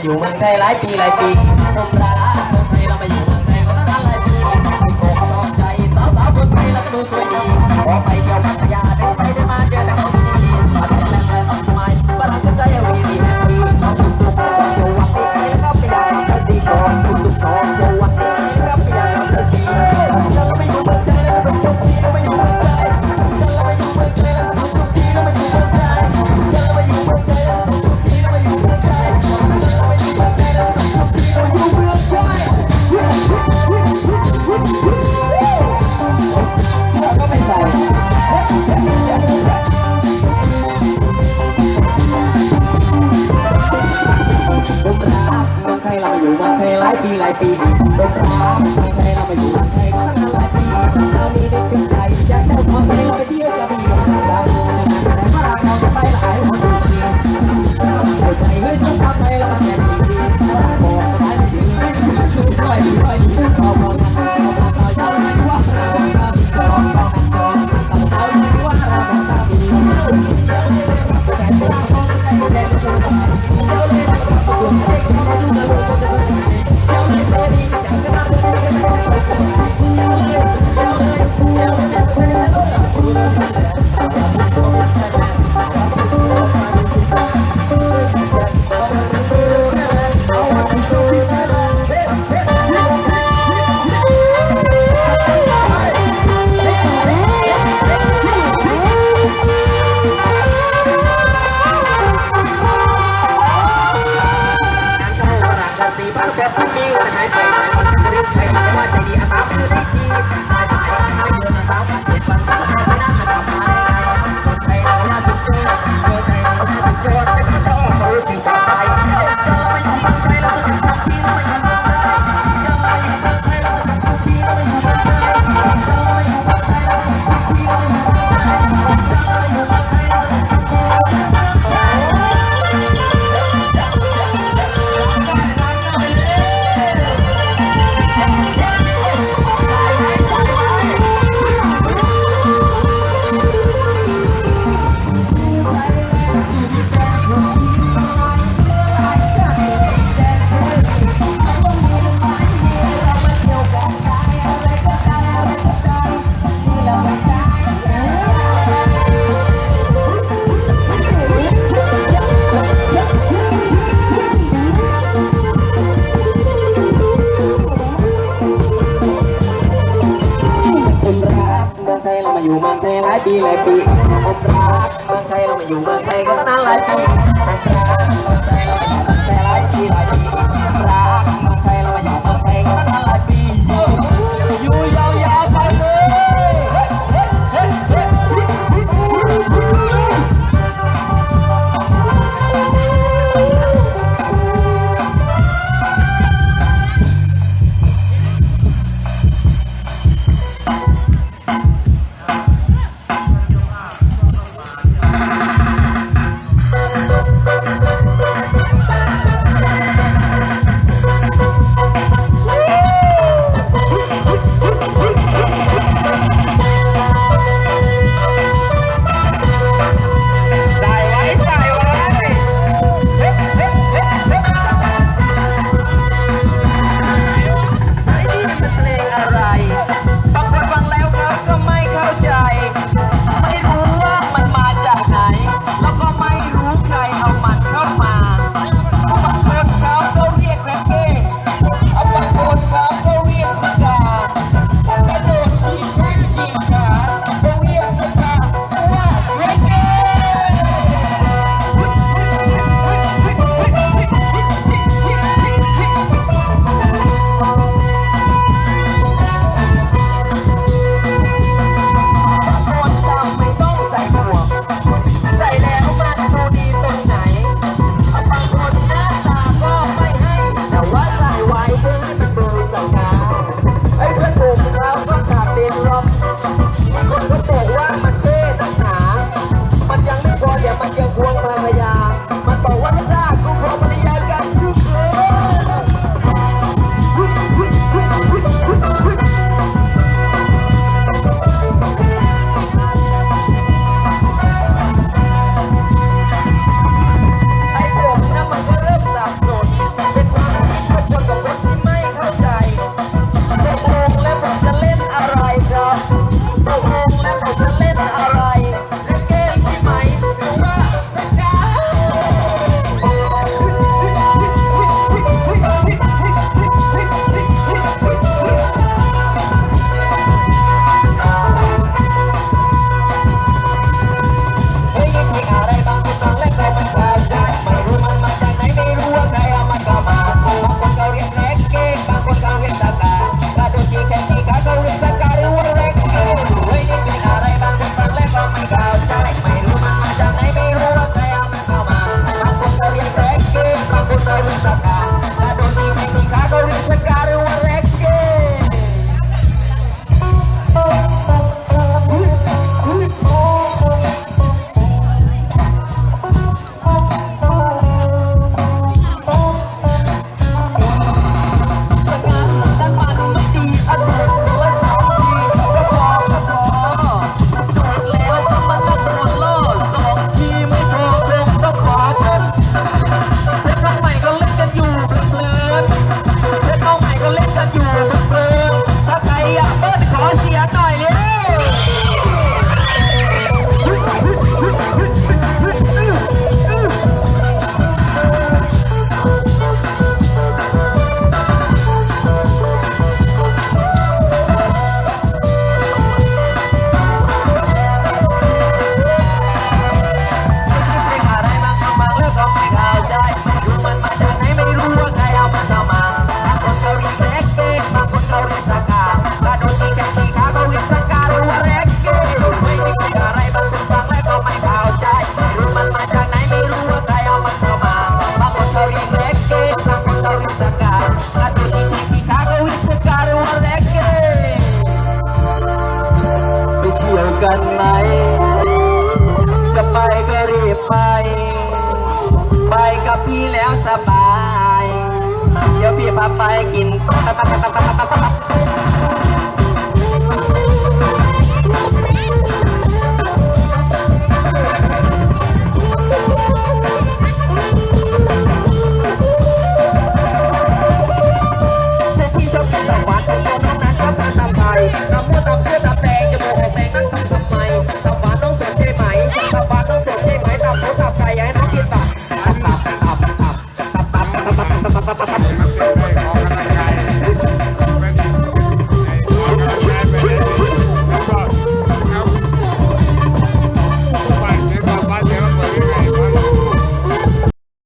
าอยู่เมืองไทยหลายปีหลายปีผมราลาเมืองไทยเรามาอยู่เมืองไทยมาตั้งหลายปีไปโกงนอกใจสาวสาวคนไทยเราก็ดูสวยดีขอไปเที่ยวบ้าายปีตกค้างให้เรามาอยู่ไทยตั้งหลายปีเรามีเด็กเใจอยากเจ้าของให้เราไปเที่ยวกระบี่ ปีหลายปีผมรักเมืองไทยเรามาอยู่เมืองไทยก็ตั้งนานหลายปีผมรักเมืองไทยเรามาอยู่เมืองไทยหลายปีหลายปี สบา